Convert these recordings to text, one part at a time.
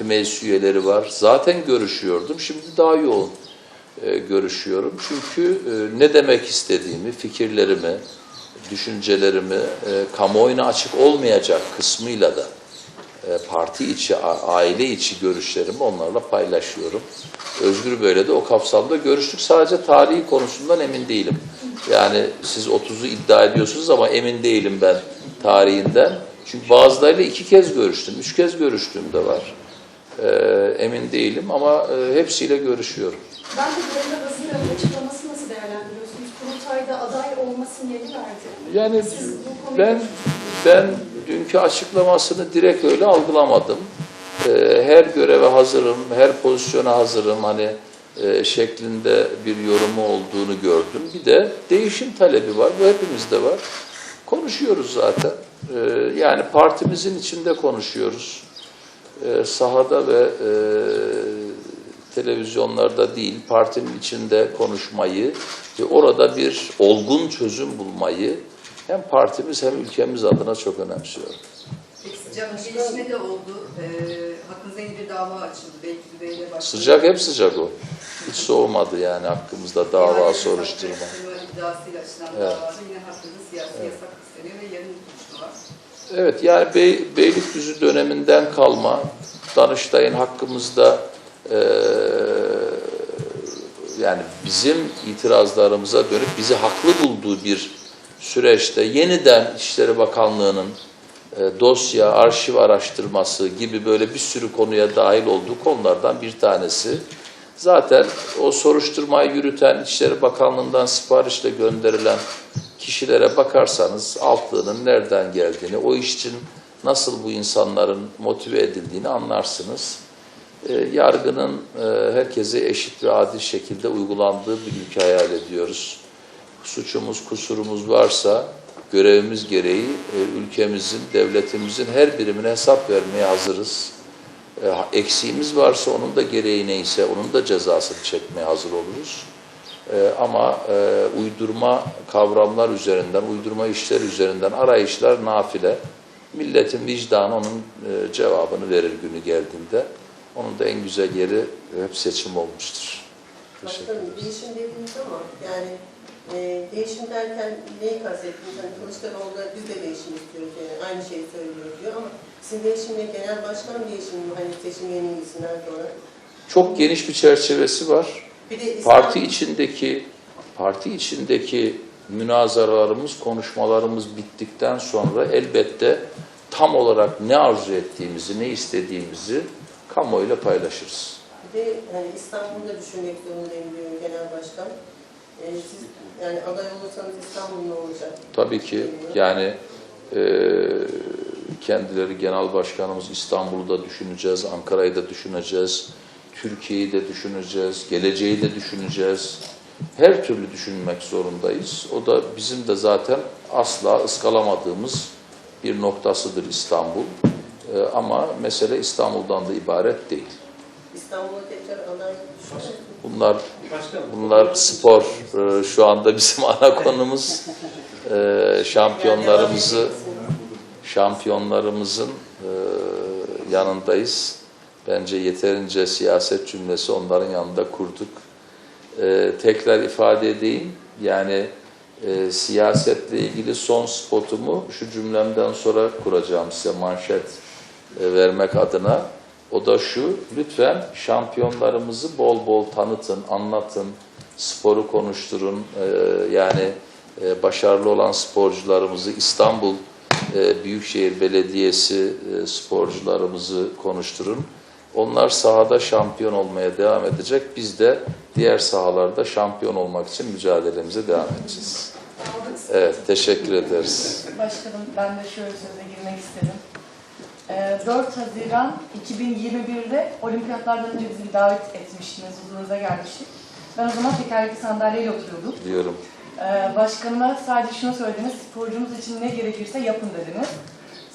parti meclis üyeleri var. Zaten görüşüyordum. Şimdi daha yoğun e, görüşüyorum. Çünkü e, ne demek istediğimi, fikirlerimi, düşüncelerimi e, kamuoyuna açık olmayacak kısmıyla da e, parti içi, aile içi görüşlerimi onlarla paylaşıyorum. Özgür böyle de o kapsamda görüştük. Sadece tarihi konusundan emin değilim. Yani siz 30'u iddia ediyorsunuz ama emin değilim ben tarihinden. Çünkü bazılarıyla iki kez görüştüm, üç kez görüştüğüm de var. E, emin değilim ama e, hepsiyle görüşüyorum. Ben de Brenda Bazılar'ın açıklaması nasıl değerlendiriyorsunuz? Kurultayda aday olma sinyali verdi. Yani Siz bu ben ben dünkü açıklamasını direkt öyle algılamadım. Ee, her göreve hazırım, her pozisyona hazırım hani e, şeklinde bir yorumu olduğunu gördüm. Bir de değişim talebi var. Bu hepimizde var. Konuşuyoruz zaten. Ee, yani partimizin içinde konuşuyoruz. Ee, sahada ve e, televizyonlarda değil, partinin içinde konuşmayı ve orada bir olgun çözüm bulmayı hem partimiz hem ülkemiz adına çok önemsiyorum. Sıcak bir gelişme de oldu. Ee, hakkınızda yeni bir dava açıldı. Beylikdüzü Bey'le başladı. Sıcak hep sıcak o. Hiç soğumadı yani hakkımızda dava İhale soruşturma. yasak iddiasıyla açılan Evet. davada yine hakkında siyasi yasak isteniyor ve yarın duruşma var. Evet yani Bey, Beylikdüzü döneminden kalma Danıştay'ın hakkımızda eee, yani bizim itirazlarımıza dönüp bizi haklı bulduğu bir süreçte yeniden İçişleri Bakanlığı'nın e, dosya, arşiv araştırması gibi böyle bir sürü konuya dahil olduğu konulardan bir tanesi. Zaten o soruşturmayı yürüten İçişleri Bakanlığı'ndan siparişle gönderilen kişilere bakarsanız altlığının nereden geldiğini, o iş için nasıl bu insanların motive edildiğini anlarsınız. E, yargının e, herkese eşit ve adil şekilde uygulandığı bir ülke hayal ediyoruz. Suçumuz, kusurumuz varsa görevimiz gereği e, ülkemizin, devletimizin her birimine hesap vermeye hazırız. E, eksiğimiz varsa onun da gereği neyse onun da cezasını çekmeye hazır oluruz. E, ama e, uydurma kavramlar üzerinden, uydurma işler üzerinden arayışlar nafile. Milletin vicdanı onun e, cevabını verir günü geldiğinde. Onun da en güzel yeri hep seçim olmuştur. Teşekkür Başkanım değişim dediniz ama yani e, değişim derken neyi kastettiniz? Hani Kılıçdaroğlu da biz de değişim istiyoruz yani aynı şeyi söylüyor diyor ama sizin değişimle genel başkan değişimi mi? Hani seçim yenilgisinden sonra. Çok geniş bir çerçevesi var. Bir de İslam- Parti içindeki parti içindeki münazaralarımız, konuşmalarımız bittikten sonra elbette tam olarak ne arzu ettiğimizi, ne istediğimizi kamuoyuyla paylaşırız. Bir de hani İstanbul'da düşünmek zorundayım diyor genel başkan. E, siz yani aday olursanız İstanbul ne olacak? Tabii ki yani e, kendileri genel başkanımız İstanbul'u da düşüneceğiz, Ankara'yı da düşüneceğiz, Türkiye'yi de düşüneceğiz, geleceği de düşüneceğiz. Her türlü düşünmek zorundayız. O da bizim de zaten asla ıskalamadığımız bir noktasıdır İstanbul. E, ama mesele İstanbul'dan da ibaret değil. İstanbul'a tekrar aday Bunlar bunlar spor. E, şu anda bizim ana konumuz e, şampiyonlarımızı şampiyonlarımızın e, yanındayız. Bence yeterince siyaset cümlesi onların yanında kurduk. E, tekrar ifade edeyim. Yani e, siyasetle ilgili son spotumu şu cümlemden sonra kuracağım size manşet e, vermek adına. O da şu, lütfen şampiyonlarımızı bol bol tanıtın, anlatın, sporu konuşturun. E, yani e, başarılı olan sporcularımızı İstanbul e, Büyükşehir Belediyesi e, sporcularımızı konuşturun. Onlar sahada şampiyon olmaya devam edecek. Biz de diğer sahalarda şampiyon olmak için mücadelemize devam edeceğiz. Evet, teşekkür ederiz. Başkanım ben de şöyle söze girmek istedim. Ee, 4 Haziran 2021'de olimpiyatlardan önce bizi davet etmiştiniz, huzurunuza gelmiştik. Ben o zaman tekerlekli sandalyeyle oturuyordum. Diyorum. Ee, başkanıma sadece şunu söylediniz, sporcumuz için ne gerekirse yapın dediniz.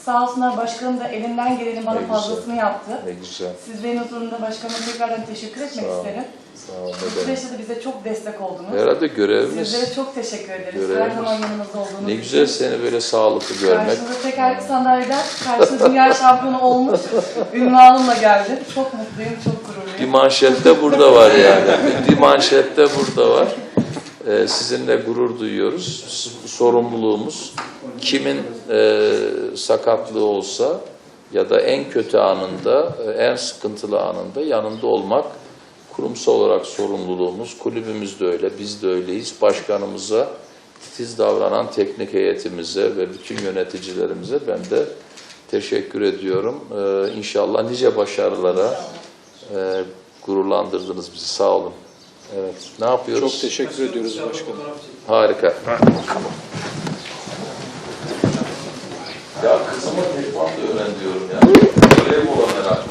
Sağ olsunlar başkanım da elinden gelenin bana Ne güzel. fazlasını yaptı. Ne güzel. Sizlerin huzurunda başkanıma tekrardan teşekkür etmek Sağ isterim. Sağ olun. Bu süreçte de bize çok destek oldunuz. Herhalde görevimiz. Sizlere çok teşekkür ederiz. Her Görevimiz. zaman yanımızda olduğunuz Ne için. güzel seni böyle sağlıklı görmek. Karşınızda tekerlekli sandalyeden karşınızda dünya şampiyonu olmuş ünvanımla geldim. Çok mutluyum, çok Bir gururluyum. manşette burada var yani. Bir manşette burada var. Ee, sizinle gurur duyuyoruz. Sorumluluğumuz kimin e, sakatlığı olsa ya da en kötü anında, e, en sıkıntılı anında yanında olmak kurumsal olarak sorumluluğumuz. Kulübümüz de öyle, biz de öyleyiz. Başkanımıza, titiz davranan teknik heyetimize ve bütün yöneticilerimize ben de teşekkür ediyorum. Ee, inşallah nice başarılara e, gururlandırdınız bizi. Sağ olun. Evet. Ne yapıyoruz? Çok teşekkür ediyoruz başkanım. Harika. Ya kızıma tekvando öğren diyorum ya. Voleybol merak